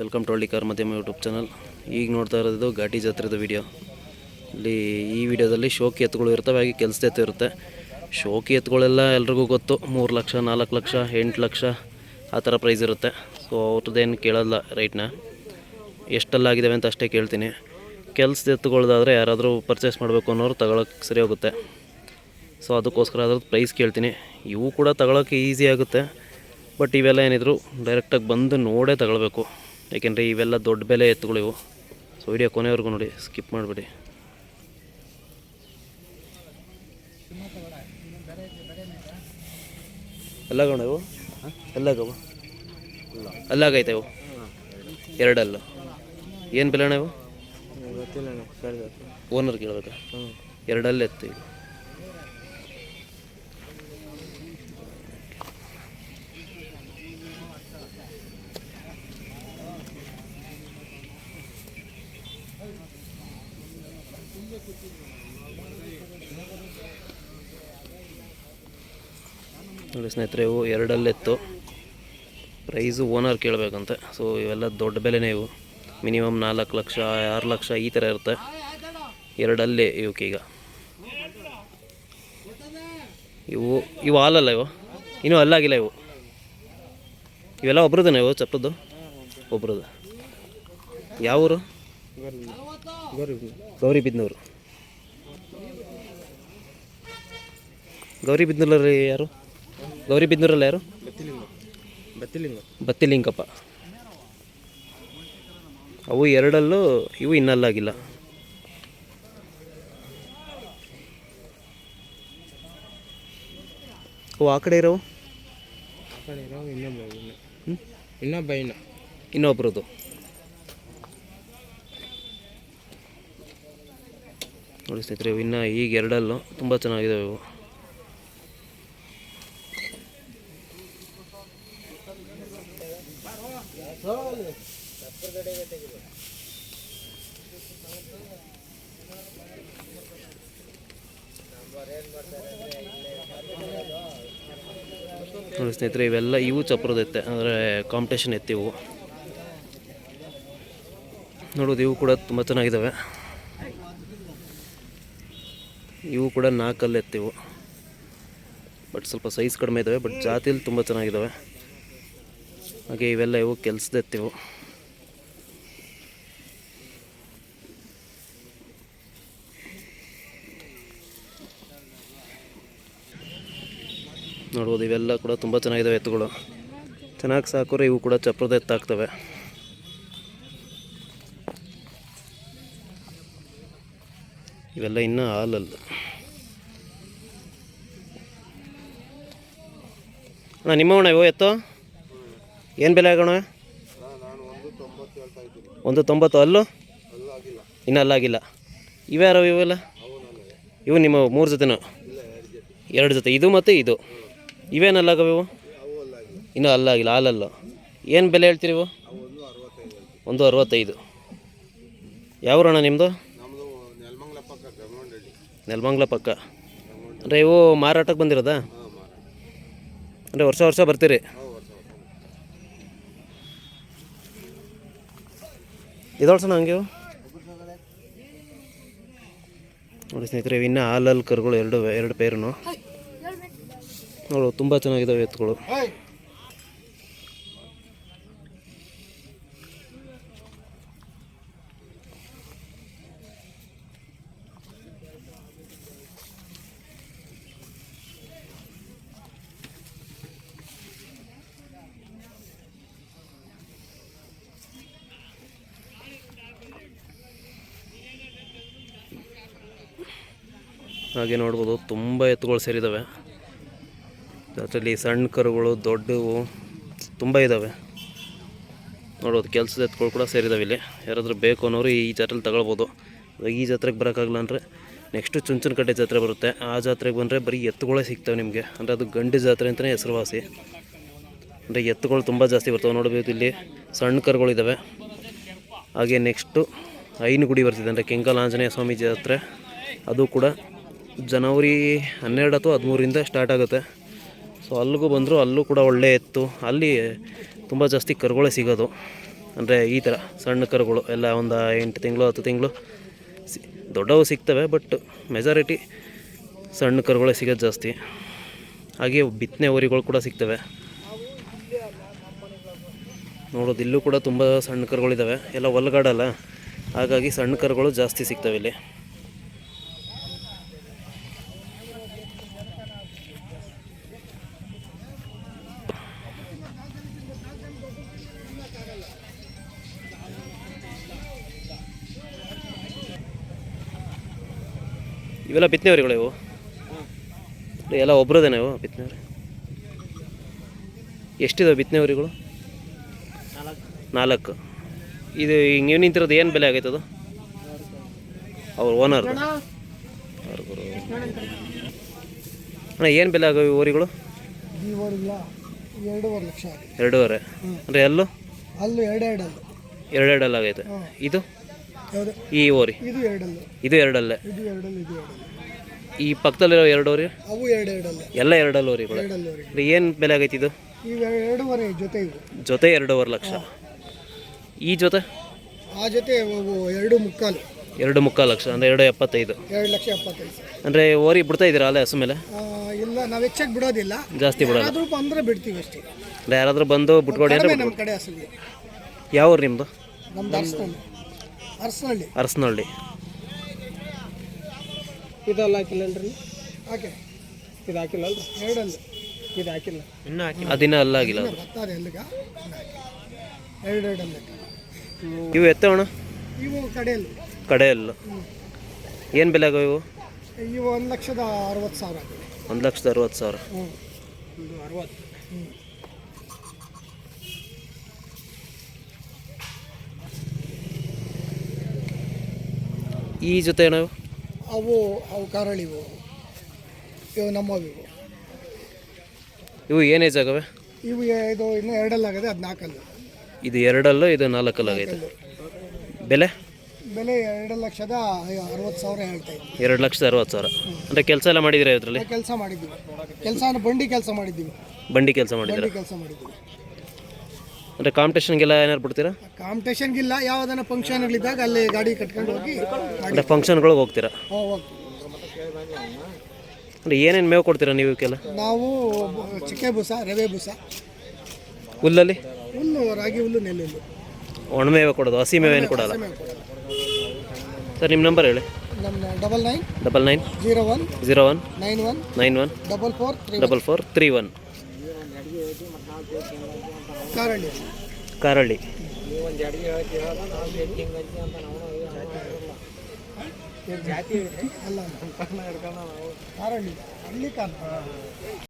Welcome to car ಮಧ್ಯಮ YouTube channel. ಈಗ ನೋಡ್ತಾ ಇರೋದು ಘಾಟಿ ಜಾತ್ರೆದು ವಿಡಿಯೋ ಇಲ್ಲಿ ಈ ವಿಡಿಯೋದಲ್ಲಿ ಶೋಕಿ ಎತ್ತುಗಳು ಇರ್ತವೆ, ಹಾಗೆ ಕೆಲಸದ ಎತ್ತು ಇರುತ್ತೆ. ಶೋಕಿ ಎತ್ತುಗಳೆಲ್ಲ ಎಲ್ರಿಗೂ ಗೊತ್ತು. ಮೂರು ಲಕ್ಷ, ನಾಲ್ಕು ಲಕ್ಷ, ಎಂಟು ಲಕ್ಷ ಆ ಥರ ಪ್ರೈಸ್ ಇರುತ್ತೆ. ಸೊ ಅವ್ರದ್ದೇನು ಕೇಳಲ್ಲ ರೈಟ್ನ ಎಷ್ಟೆಲ್ಲಾಗಿದ್ದಾವೆ ಅಂತ ಅಷ್ಟೇ ಕೇಳ್ತೀನಿ. ಕೆಲಸದ ಎತ್ತುಗಳದಾದರೆ ಯಾರಾದರೂ ಪರ್ಚೇಸ್ ಮಾಡಬೇಕು ಅನ್ನೋರು ತಗೊಳಕ್ಕೆ ಸರಿ ಹೋಗುತ್ತೆ. ಸೊ ಅದಕ್ಕೋಸ್ಕರ ಅದ್ರದ್ದು ಪ್ರೈಸ್ ಕೇಳ್ತೀನಿ. ಇವು ಕೂಡ ತಗೊಳಕ್ಕೆ ಈಸಿ ಆಗುತ್ತೆ. ಬಟ್ ಇವೆಲ್ಲ ಏನಿದ್ರು ಡೈರೆಕ್ಟಾಗಿ ಬಂದು ನೋಡೇ ತಗೊಳ್ಬೇಕು. ಯಾಕೆಂದರೆ ಇವೆಲ್ಲ ದೊಡ್ಡ ಬೆಲೆ ಎತ್ತುಗಳಿವು ಸೊ ವಿಡಿಯೋ ಕೊನೆವರೆಗೂ ನೋಡಿ ಸ್ಕಿಪ್ ಮಾಡಿಬಿಡಿ. ಎಲ್ಲಾಗಣ ಇವು? ಎಲ್ಲಾಗವು? ಅಲ್ಲಾಗೈತೆ ಇವು? ಎರಡಲ್ಲ. ಏನು ಬೆಲೆ ಅಣ್ಣ ಇವು? ಓನರ್ ಕೇಳಬೇಕಾ? ಎರಡಲ್ಲೇ ಎತ್ತು ಈಗ ನೋಡಿ ಸ್ನೇಹಿತರೆ, ಇವು ಎರಡಲ್ಲೆತ್ತು. ಪ್ರೈಸು ಓನರ್ ಕೇಳಬೇಕಂತೆ. ಸೊ ಇವೆಲ್ಲ ದೊಡ್ಡ ಬೆಲೆನೇ ಇವು. ಮಿನಿಮಮ್ ನಾಲ್ಕು ಲಕ್ಷ, ಆರು ಲಕ್ಷ ಈ ಥರ ಇರುತ್ತೆ. ಎರಡಲ್ಲೇ ಇವಕ್ಕೀಗ ಇವು ಇವು ಹಾಲಲ್ಲ ಇವು? ಇನ್ನೂ ಅಲ್ಲಾಗಿಲ್ಲ ಇವು. ಇವೆಲ್ಲ ಒಬ್ರದನೇ ಇವು ಚಪ್ಪದ್ದು ಒಬ್ರದ್ದು ಯಾವ ಊರು ಗೌರಿ ಗೌರಿಬಿದ್ನೂರು. ಗೌರಿಬಿದ್ನೂರಲ್ಲಿ ಯಾರು? ಗೌರಿಬಿದ್ನೂರಲ್ಲಿ ಯಾರು? ಬತ್ತಿಲಿಂಗ ಬತ್ತಿಲಿಂಗ ಬತ್ತಿಲಿಂಗಪ್ಪ. ಅವು ಎರಡಲ್ಲೂ, ಇವು ಇನ್ನಲ್ಲಾಗಿಲ್ಲ. ಅವು ಆ ಕಡೆ ಇರೋ ಇನ್ನೊಬ್ಬ ಇನ್ನು ಹ್ಞೂ ಇನ್ನೊಬ್ಬ ಇನ್ನು ಇನ್ನೊಬ್ರದ್ದು ನೋಡಿ ಸ್ನೇಹಿತರೆ, ಇವು ಇನ್ನು ಈಗ ಎರಡಲ್ಲೂ ತುಂಬ ಚೆನ್ನಾಗಿದ್ದಾವೆ ಇವು. ನೋಡಿ ಸ್ನೇಹಿತರೆ, ಇವೆಲ್ಲ ಇವು ಚಪ್ರದ ಎತ್ತೆ, ಅಂದರೆ ಕಾಂಪಿಟೇಷನ್ ಎತ್ತಿ ಇವು. ನೋಡೋದು, ಇವು ಕೂಡ ತುಂಬ ಚೆನ್ನಾಗಿದ್ದಾವೆ ಇವು ಕೂಡ ನಾಲ್ಕಲ್ಲಿ ಎತ್ತಿವು ಬಟ್ ಸ್ವಲ್ಪ ಸೈಜ್ ಕಡಿಮೆ ಇದ್ದಾವೆ ಬಟ್ ಜಾತಿಲಿ ತುಂಬ ಚೆನ್ನಾಗಿದ್ದಾವೆ ಹಾಗೆ ಇವೆಲ್ಲ ಇವು ಕೆಲಸದ ನೋಡ್ಬೋದು, ಇವೆಲ್ಲ ಕೂಡ ತುಂಬ ಚೆನ್ನಾಗಿದ್ದಾವೆ ಎತ್ತುಗಳು. ಚೆನ್ನಾಗಿ ಸಾಕೋರೆ ಇವು ಕೂಡ ಚಪ್ರದ ಎತ್ತಾಗ್ತವೆ. ಇವೆಲ್ಲ ಇನ್ನೂ ಹಾಲಲ್ಲ. ಅಣ್ಣ ನಿಮ್ಮವಣ ಇವು ಎತ್ತು? ಏನು ಬೆಲೆ ಆಗೋಣ? ಒಂದು ತೊಂಬತ್ತು ಅಲ್ಲು ಇನ್ನೂ ಅಲ್ಲಾಗಿಲ್ಲ. ಇವ್ಯಾರವು ಇವೆಲ್ಲ? ಇವು ನಿಮ್ಮ ಮೂರು ಜೊತೆನೂ? ಎರಡು ಜೊತೆ. ಇದು ಮತ್ತು ಇದು. ಇವೇನಲ್ಲಾಗವೆ ಇವು? ಇನ್ನೂ ಅಲ್ಲಾಗಿಲ್ಲ, ಹಾಲಲ್ಲ. ಏನು ಬೆಲೆ ಹೇಳ್ತೀರಿ ಇವು? ಒಂದು ಅರವತ್ತೈದು. ಯಾವ ರಣ ನಿಮ್ಮದು ನೆಲಮಂಗ್ಲ ಪಕ್ಕ ಅಂದರೆ ಇವು ಮಾರಾಟಕ್ಕೆ ಬಂದಿರೋದಾ? ಅಂದರೆ ವರ್ಷ ವರ್ಷ ಬರ್ತೀರಿ? ಇದೊಳ್ಸ ಹಂಗೆ? ನೋಡಿ ಸ್ನೇಹಿತರೆ ಇನ್ನೂ ಹಾಲಲ್ಲಿ ಕರುಗಳು ಎರಡು ಎರಡು ಪೇರು ನೋಡು ತುಂಬ ಚೆನ್ನಾಗಿದ್ದಾವೆ ಎತ್ತುಗಳು ಹಾಗೆ ನೋಡ್ಬೋದು ತುಂಬ ಎತ್ತುಗಳು ಸೇರಿದ್ದಾವೆ ಅದರಲ್ಲಿ ಸಣ್ಣ ಕರುಗಳು, ದೊಡ್ಡವು ತುಂಬ ಇದ್ದಾವೆ ನೋಡೋದು ಕೆಲಸದ ಎತ್ತುಗಳು ಕೂಡ ಸೇರಿದಾವೆ ಇಲ್ಲಿ. ಯಾರಾದರೂ ಬೇಕು ಅನ್ನೋರು ಈ ಜಾತ್ರೆಲಿ ತಗೊಳ್ಬೋದು. ಈ ಜಾತ್ರೆಗೆ ಬರೋಕ್ಕಾಗಲ್ಲ ಅಂದರೆ ನೆಕ್ಸ್ಟು ಚುಂಚನಕಟ್ಟೆ ಜಾತ್ರೆ ಬರುತ್ತೆ. ಆ ಜಾತ್ರೆಗೆ ಬಂದರೆ ಬರೀ ಎತ್ತುಗಳೇ ಸಿಗ್ತವೆ ನಿಮಗೆ. ಅಂದರೆ ಅದು ಗಂಡು ಜಾತ್ರೆ ಅಂತಲೇ ಹೆಸರುವಾಸಿ. ಅಂದರೆ ಎತ್ತುಗಳು ತುಂಬ ಜಾಸ್ತಿ ಬರ್ತವೆ. ನೋಡಬೇಕು ಇಲ್ಲಿ ಸಣ್ಣ ಕರುಗಳಿದ್ದಾವೆ ಹಾಗೆ ನೆಕ್ಸ್ಟು ಐನುಗುಡಿ ಬರ್ತಿದೆ. ಅಂದರೆ ಕೆಂಕಲ್ ಆಂಜನೇಯ ಸ್ವಾಮಿ ಜಾತ್ರೆ. ಅದು ಕೂಡ ಜನವರಿ ಹನ್ನೆರಡು ಅಥವಾ ಹದಿಮೂರಿಂದ ಸ್ಟಾರ್ಟ್ ಆಗುತ್ತೆ. ಸೊ ಅಲ್ಲಿಗೂ ಬಂದರು ಅಲ್ಲೂ ಕೂಡ ಒಳ್ಳೆ ಎತ್ತು. ಅಲ್ಲಿ ತುಂಬ ಜಾಸ್ತಿ ಕರುಗಳೇ ಸಿಗೋದು. ಅಂದರೆ ಈ ಥರ ಸಣ್ಣ ಕರುಗಳು, ಎಲ್ಲ ಒಂದು ಎಂಟು ತಿಂಗಳು, ಹತ್ತು ತಿಂಗಳು ಸಿ, ದೊಡ್ಡವು ಸಿಗ್ತವೆ ಬಟ್ ಮೆಜಾರಿಟಿ ಸಣ್ಣ ಕರುಗಳೇ ಸಿಗೋದು ಜಾಸ್ತಿ. ಹಾಗೆ ಬಿತ್ತನೆ ಹೋರಿಗಳು ಕೂಡ ಸಿಗ್ತವೆ. ನೋಡೋದು ಇಲ್ಲೂ ಕೂಡ ತುಂಬ ಸಣ್ಣ ಕರುಗಳಿದ್ದಾವೆ ಎಲ್ಲ ಹೊಲಗಾಡಲ್ಲ ಹಾಗಾಗಿ ಸಣ್ಣ ಕರುಗಳು ಜಾಸ್ತಿ ಸಿಗ್ತವೆ ಇಲ್ಲಿ. ಇವೆಲ್ಲ ಬಿತ್ತನೆ ಹೊರಿಗಳು ಇವು ಎಲ್ಲ ಒಬ್ರದೇನೆ ಇವು ಬಿತ್ತನೆ ಹೊರಿ ಎಷ್ಟಿದಾವೆ ಬಿತ್ತನೆ ಹೊರಿಗಳು ನಾಲ್ಕು. ಇದು ಈಗ ನೀವು ನಿಂತಿರೋದು ಏನು ಬೆಲೆ ಆಗೈತೆ ಅದು? ಅವ್ರ ಓನರ್ ಅಣ್ಣ ಏನು ಬೆಲೆ ಆಗವೆ ಊರಿಗಳು? ಇವರಿಲ್ಲ ಎರಡೂವರೆ ಲಕ್ಷ ಎರಡೂವರೆ. ಅಂದರೆ ಎಲ್ಲೂ? ಅಲ್ಲೂ ಎರಡೆರಡಲ್ಲ. ಎರಡೆರಡಲ್ಲ ಆಗೈತೆ. ಇದು? ಈ ಓರಿ. ಇದು ಎರಡಲ್ಲು. ಇದು ಎರಡಲ್ಲೇ. ಇದು ಎರಡಲ್ಲು ಇದು ಎರಡಲ್ಲು. ಈ ಪಕ್ಕದಲ್ಲಿರೋ ಎರಡು ಓರಿ? ಅವು ಎಲ್ಲ ಎರಡಲ್ಲ ಓರಿ ಎರಡಲ್ಲೂವರೆ ಏನು ಬೆಲೆ ಆಗೈತಿ ಇದು? ಇವು ಎರಡೂವರೆ ಜೊತೆ ಇವು. ಜೊತೆ ಎರಡೂವರೆ ಲಕ್ಷ. ಈ ಜೊತೆ? ಆ ಜೊತೆ ಅವು ಎರಡು ಮುಕ್ಕಾಲು. ಎರಡು ಮುಕ್ಕಾಲು ಲಕ್ಷ ಅಂದರೆ ಎರಡು ಎಪ್ಪತ್ತೈದು. ಎರಡು ಲಕ್ಷ ಎಪ್ಪತ್ತೈದು. ಸಾವಿರ ಅಂದರೆ ಓರಿ ಬಿಡ್ತಾ ಇದ್ದೀರಾ ಅಲ್ಲೇ ಹಸು ಮೇಲೆ? ಆ, ಇಲ್ಲ ನಾವು ಹೆಚ್ಚಾಗಿ ಬಿಡೋದಿಲ್ಲ. ಜಾಸ್ತಿ ಬಿಡೋಲ್ಲ. ಯಾರಾದ್ರೂ ಬಂದರೆ ಬಿಡ್ತೀವಿ ಅಷ್ಟೇ. ಅಂದರೆ ಯಾರಾದರೂ ಬಂದು ಬಿಟ್ಕೊಡಿ ಅಂದರೆ ನಮ್ಮ ಕಡೆ ಹಸುಗೆ. ಯಾವ ಊರು ನಿಮ್ಮದು ಅರಸನಹಳ್ಳಿ ಅರಸನಹಳ್ಳಿ ಇದೆಲ್ಲ ಹಾಕಿಲ್ಲನ್ರಿ ಹಾಕಿ. ಇದು ಹಾಕಿಲ್ಲ ಅಲ್ರಿ? ಎರಡಲ್ಲು. ಇದು ಹಾಕಿಲ್ಲ. ಇನ್ನೂ ಹಾಕಿಲ್ಲ. ಅದಿನ ಅಲ್ಲ ಆಗಿಲ್ಲ ಬರ್ತಾರೆ ಎಲ್ಲಿಗ ಎರಡೆರಡಲ್ಲ ಇವು ಎತ್ತವಣ ಇವು ಕಡೆಯಲ್ಲಿ. ಕಡೆಯಲ್ಲ. ಏನು ಬೆಲೆ ಆಗವೆ ಇವು? ಇವು ಒಂದು ಲಕ್ಷದ ಅರವತ್ತು ಸಾವಿರ. ಆಗಿದೆ ಒಂದು ಲಕ್ಷದ ಅರವತ್ತು ಸಾವಿರ. ಹ್ಞೂ ಇದು ಅರವತ್ತು. ಈ ಜೊತೆ ಏನವು ಅವು ಅವು ಕಾರಳಿವು ಇವು. ನಮ್ಮವು ಇವು. ಏನೇ ಜಾಗವೆ ಇವು ಇದು ಇನ್ನೂ ಎರಡಲ್ಲಾಗದೆ ಅದು ನಾಲ್ಕಲ್ಲು. ಇದು ಎರಡಲ್ಲ ಇದು ನಾಲ್ಕಲ್ಲ ಆಗೈತೆ? ಬೆಲೆ? ಬೆಲೆ ಎರಡು ಲಕ್ಷದ ಅರವತ್ತು ಸಾವಿರ ಹೇಳ್ತಾ ಇದ್ದೀವಿ ಎರಡು ಲಕ್ಷದ ಅರವತ್ತು ಸಾವಿರ. ಅಂದರೆ ಕೆಲಸ ಎಲ್ಲ ಮಾಡಿದ್ದೀರಾ ಇದರಲ್ಲಿ? ಕೆಲಸ ಮಾಡಿದ್ದೀವಿ. ಕೆಲಸ ಬಂಡಿ ಕೆಲಸ ಮಾಡಿದ್ದೀವಿ. ಬಂಡಿ ಕೆಲಸ ಮಾಡಿದ್ದೀರಾ? ಕೆಲಸ ಮಾಡಿದ್ದೀವಿ. ಅಂದರೆ ಕಾಂಪಿಟೇಷನ್ಗೆಲ್ಲ ಏನಾರು ಬಿಡ್ತೀರಾ? ಕಾಂಪಿಟೇಷನ್ಗಿಲ್ಲ ಯಾವುದನ್ನ ಫಂಕ್ಷನ್ಗಳಿದ್ದಾಗ ಅಲ್ಲಿ ಗಾಡಿ ಕಟ್ಕೊಂಡು ಹೋಗಿ ಅಂದ್ರೆ ಫಂಕ್ಷನ್ಗಳಿಗೆ ಹೋಗ್ತೀರಾ? ಹೋ- ಹೋಗ್ತೀವಿ. ಅಂದರೆ ಏನೇನು ಮೇವು ಕೊಡ್ತೀರಾ ನೀವು ಇವಕ್ಕೆಲ್ಲ ನಾವು ಚಿಕ್ಕೆ ಬೂಸ ರವೆ ಬೂಸ ಹುಲ್ಲಲ್ಲಿ? ಹುಲ್ಲು ರಾಗಿ ಹುಲ್ಲು ನೆಲ್ಲು ಹುಲ್ಲು. ಒಣಮೇವೆ ಕೊಡೋದು ಹಸಿ ಮೇವು ಏನು ಕೊಡಲ್ಲ ಸರ್ ನಿಮ್ಮ ನಂಬರ್ ಹೇಳಿ. ನಮ್ಮ double nine double nine zero one zero one nine one nine one double four three double four three one Karalli. ಕಾರಳ್ಳಿ. ಜಾತಿ ಅಲ್ಲ ಕಾರಳ್ಳಿ. ಹಳ್ಳಿ ಕಾರ್